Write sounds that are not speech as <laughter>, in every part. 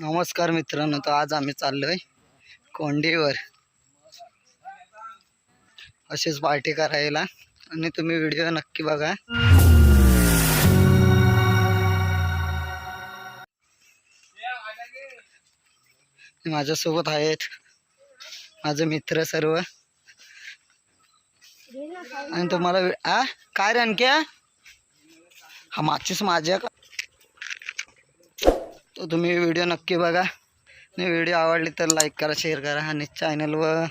नमस्कार मित्रांनो तर आज आम्ही चाललोय कोंडीवर. अशीच पार्टी करायला. आणि तुम्ही व्हिडिओ नक्की बघा. माझ्यासोबत आहेत माझे मित्र सर्व. आणि तुम्हाला आ? काय रे आणखी हा माचीस माझ्या का? तर तुम्ही व्हिडिओ नक्की बघा. आणि व्हिडिओ आवडली तर लाईक करा शेअर करा आणि चॅनलवर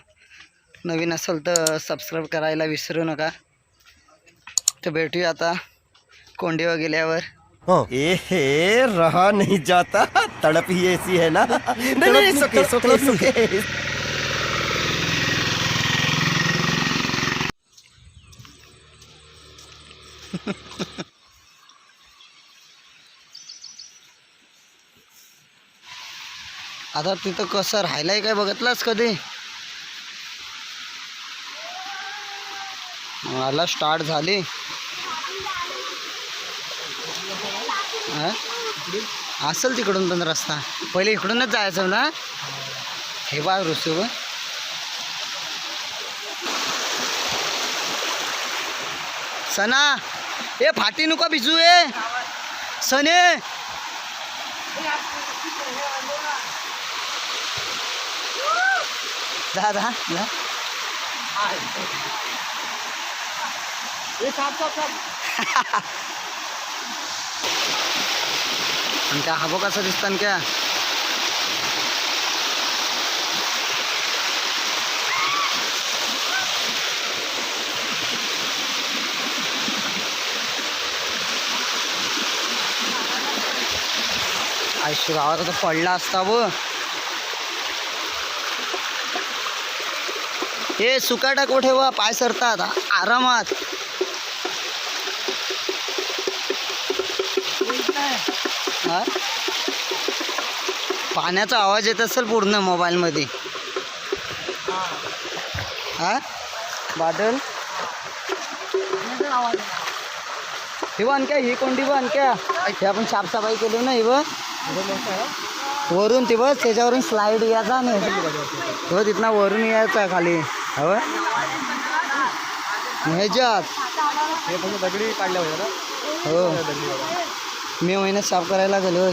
नवीन असेल तर सबस्क्राईब करायला विसरू नका. तर भेटूया आता कोंडीवर गेल्यावर. ए हे रहा नहीं जाता. तड़प ही ऐसी है ना. <laughs> नहीं नहीं सुके सुके सुके आता तिथं कसं राहिलंय काय बघितलाच कधी? मला स्टार्ट झाली. असेल तिकडून पण रस्ता. पहिले इकडूनच जायचं ना हे बा रुसू सना ए फाटी नको भिजू ए. सने. जा जा जा आणि त्या हबो कसा दिसतात क्या? आयुष्य गावात आता पडला असता व हे सुकाटा कुठे व? पाय सरतात. आरामात. हा? पाण्याचा आवाज येत असेल पूर्ण मोबाईलमध्ये. हा? बादल? हे आणक्या ही कोणती बघ आणक्या हे आपण साफसफाई केली ना ही वरून ती बस त्याच्यावरून स्लाईड यायचा नाही. हो तिथनं वरून यायचा खाली. हो ह्याच्यात? हे फक्त दगडी काढल्या होत्या ना? हो. मे महिन्यात साफ करायला गेलो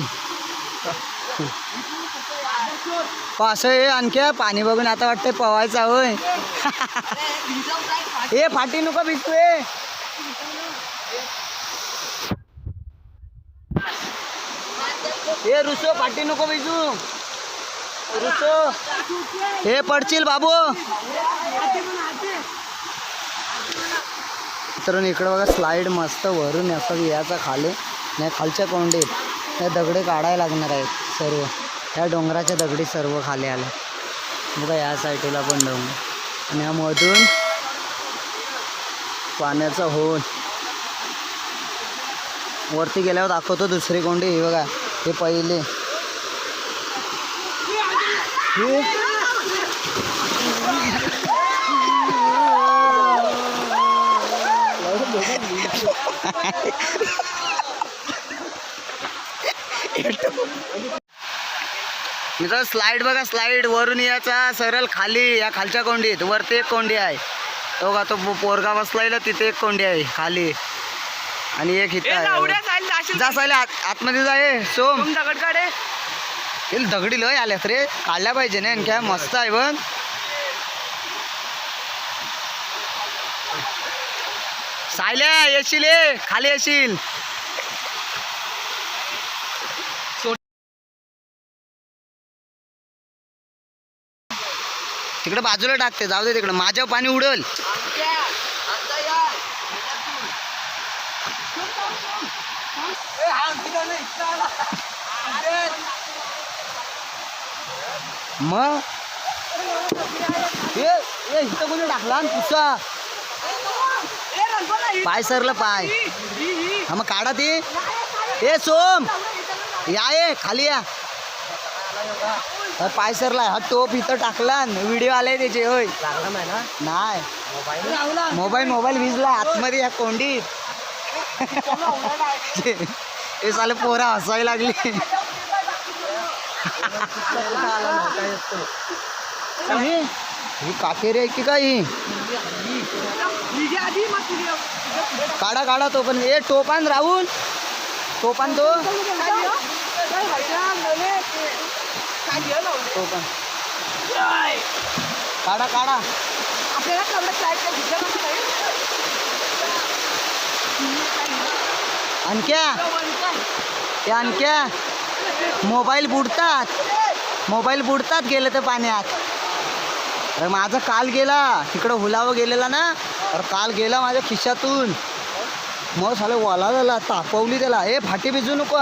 असं हे आणखी पाणी बघून आता वाटतंय पवायचा होय. ए फाटी नको भिजतू ए. ए रुसो फाटी नको भिजू. हे पडशील बाबू। तर इकडं बघा स्लाईड मस्त वरून असं याचा खाली. नाही खालच्या कोंडीत. या दगडे काढायला लागणार आहेत सर्व. त्या डोंगराच्या दगडी सर्व खाली आल्या बघा या साईडला पण डोंगर. आणि यामधून पाण्याचा होल. वरती गेल्यावर दाखवतो दुसरी कोंडी. ही बघा हे पहिले. मित्र स्लाईड बघा स्लाईड वरून याचा सरळ खाली या खालच्या कोंडीत वरती एक कोंडी आहे. तो का तो पोरगा बसलायला तिथे एक कोंडी आहे खाली. आणि एक इथं आहे. जा आतमध्ये जाय सोम. हे दगडी लय आल्यात रे. काढल्या पाहिजे ना आणखी मस्त आहे बघ. सायल्या येशील ये. खाली येशील. तिकडे बाजूला टाकते. जाऊ दे तिकडे. माझ्यावर पाणी उडल. मग? हे इथं कोणी टाकला ना पुसा? पाय सरला पाय. हा मग काढा ते. ए सोम. या ये खाली या. पाय सरला हा टोप इथं टाकला व्हिडिओ आलाय त्याचे होय. नाही. मोबाईल मोबाईल भिजला आतमध्ये या कोंडीत. <laughs> हे साले पोरा हसायला लागली. ही? ही काटेरी आहे की काही काढा काढा तो पण. ए टोपान राहून टोपान तो. टोपान काढा काढा. आणख्या. ते आणख्या. मोबाईल बुडतात. मोबाईल बुडतात गेले तर पाण्यात. अरे माझा काल गेला. तिकडं हुलावं गेलेला ना. अरे काल गेला माझ्या खिशातून. मग झालं वाला झाला तापवली त्याला. ए फाटी भिजू नको.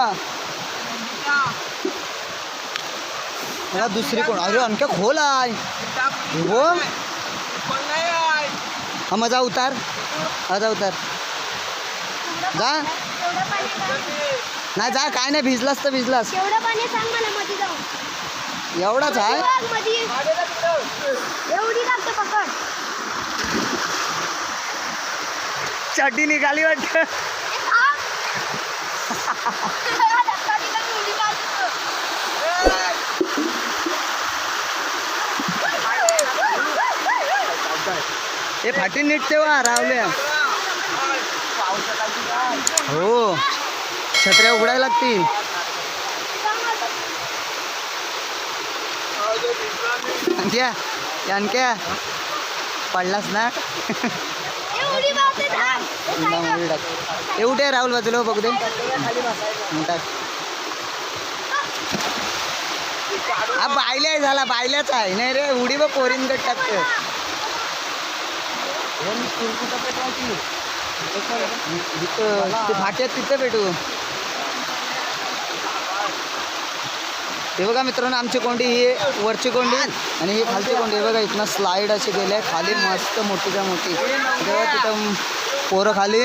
मला दुसरी कोण? अरे आणख्या खोल आहे. हो हा मजा उतार. मजा उतार. जा. नाही जा काय नाही भिजलास तर भिजलास. एवढं पाणी सांग मला मध्ये जाऊन. एवढाच आहे? बघमध्ये एवढी लागतं पकड? चड्डी निघाली वाटत. ए, थांब. धक्का दिला की उडी मारतो. हे फाटी नीट ठेवा रावल्या. हो. छत्र्या उघडायला लागतील. आणख्या आणख्या पडलास ना? टाक. एवढे राहुल बाजूला हो, बघू दे. हं, टाक हा बायल्या झाला बायल्याच आहे. नाही रे उडी बघ पोरीन गट टाकतं इथं ते फाट्यात तिथं भेटू. हे बघा मित्रांनो आमची कोंडी ही वरची कोंडी आणि ही खालची कोंडी. हे बघा इथनं स्लाईड अशी गेली आहे. खाली मस्त मोठीच्या मोठी. तेव्हा तिथं पोरं खाली.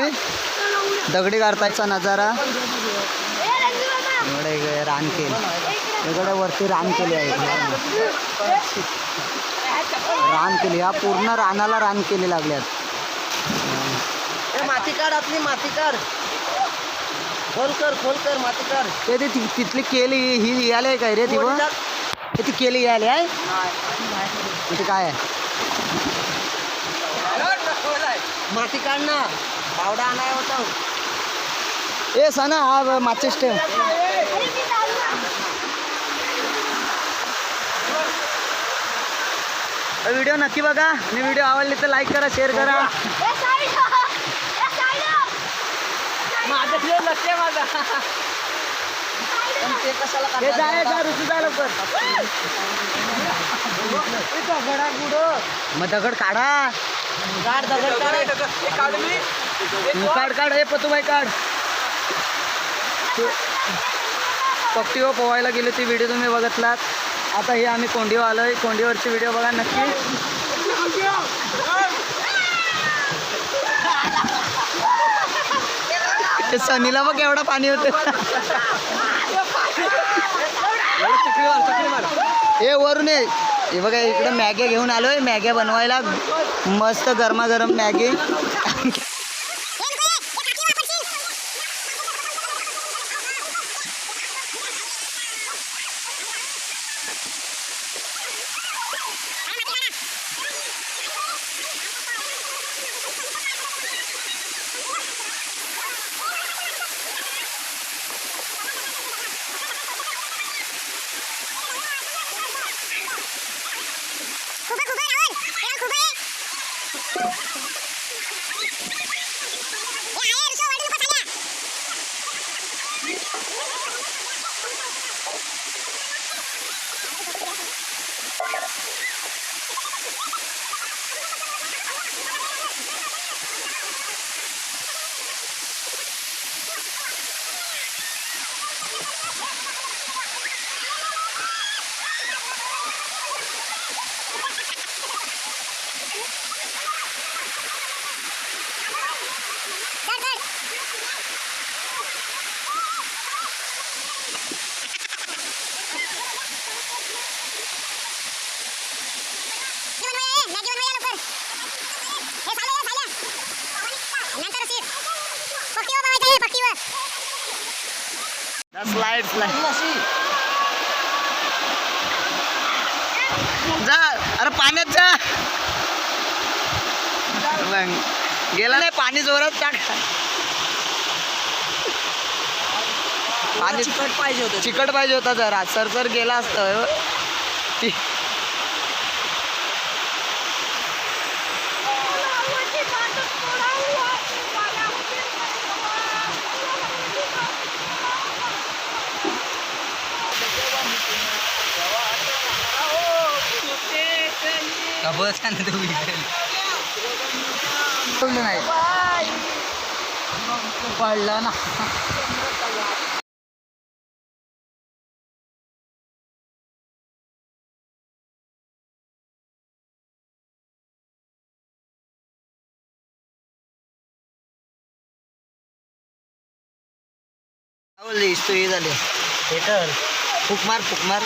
दगडी गारतायचा नजारा. एवढं इकडे रान केलं. इकडे वरती रान केली आहे. रान केली. हा पूर्ण रानाला रान केली लागल्यात. माती काढ आपली माती काढ. खोल कर खोल कर माती काढ ते ती ति- तिथली केली ही यायला काय रे ती बघ ते ती केली यायला आहे ते काय? आहे माती काढ ना. पावडा आणाय होता. ए सना हा माचेस ठेव अरे, मी चालू ना. व्हिडिओ नक्की बघा. आणि व्हिडिओ आवडली तर लाईक करा शेअर करा ए, साईड. ए, साईड. ते कशाला हे जाय जा ऋतू जाय लवकर. मग दगड काढा. काढ दगड काढ. काढ काढ हे पतुबाई काढ. पक्षीवर पोहायला गेले ती व्हिडिओ तुम्ही बघितलात. आता हे आम्ही कोंडीवर आलोय कोंडीवरची व्हिडिओ बघा नक्की. ते सनीला बघ एवढा पाणी होतं. हे वरून ये हे बघा इकडे मॅग्या घेऊन आलोय. मॅग्या बनवायला मस्त गरमागरम मॅगी स्लाइड स्लाइड जा अरे पाण्यात जा मग. गेला. नाही पाणी जोरात टाक. पाणी चिकट पाहिजे होतं. चिकट पाहिजे होता जरा. सर सर गेला असतं. का बस आणि तू विकल नाही पडला ना इस्तो हे झाले हे तर फुकमार फुकमार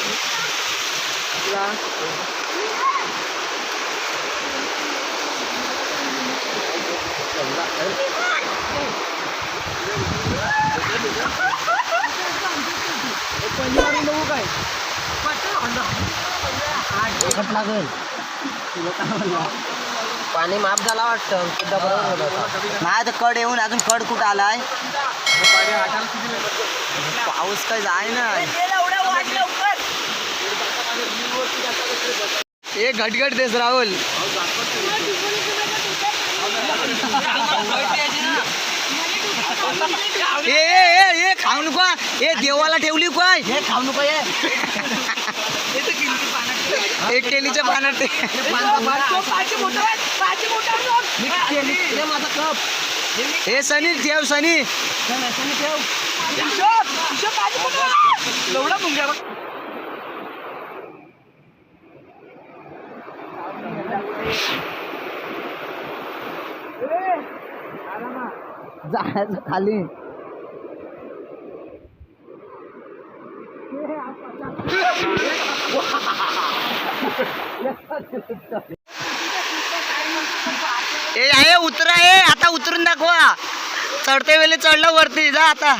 लागेल पाणी माफ झाला वाटतं. सुद्धा बरोबर होता. कड येऊन अजून कड कुठं आलाय? पाऊस काय जाय ना. ए घटघट देस राहुल ए ए ए ए खाऊ नको ए देवाला ठेवली काय? हे खाऊ नको एक केलीच्या पाण्यात ते. हे सनी ठेव सनी. जायचं खाली ए आहे उतरा ए आता उतरून दाखवा. चढते वेळी चढलं वरती जा आता.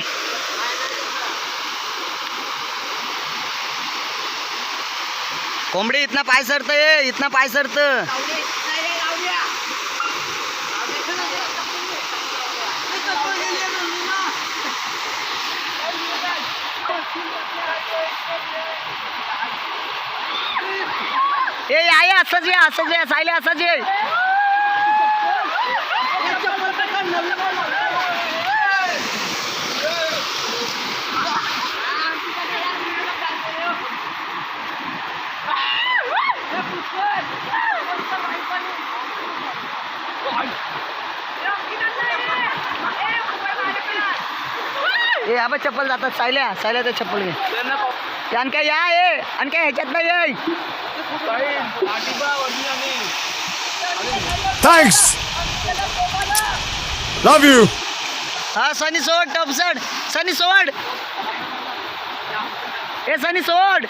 कोंबडी इथनं पाय सरत ये इथनं पाय सरत. ए आय असंच ये असंच ये सायले असंच ये. आबा चप्पल जातात. सायल्या सायल्या त्या चप्पल घे. ते आणि काय या ए आणि काय ह्याच्यात नाही ये Thanks. Love you. हा सनी सोड टप सोड. सनी सोड. ए सनी सोड.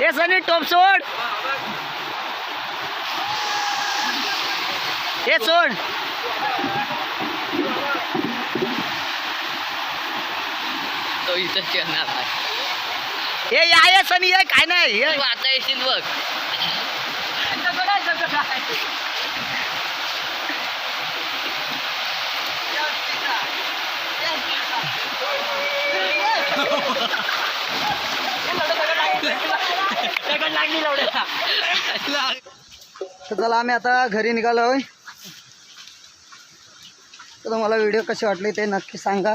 ए सनी टॉप सोड. ए सोड. तो इथंच आहे. ए या सनी ये काय नाही ये. तू आता येशील बघ. चला आम्ही आता घरी निघालो तर तुम्हाला व्हिडिओ कसे वाटले ते नक्की सांगा.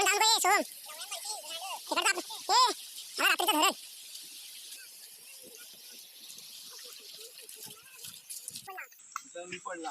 इकडून थांब गं, सोहम तिकडं ए, ह्याला रात्रीचं धरण पडला.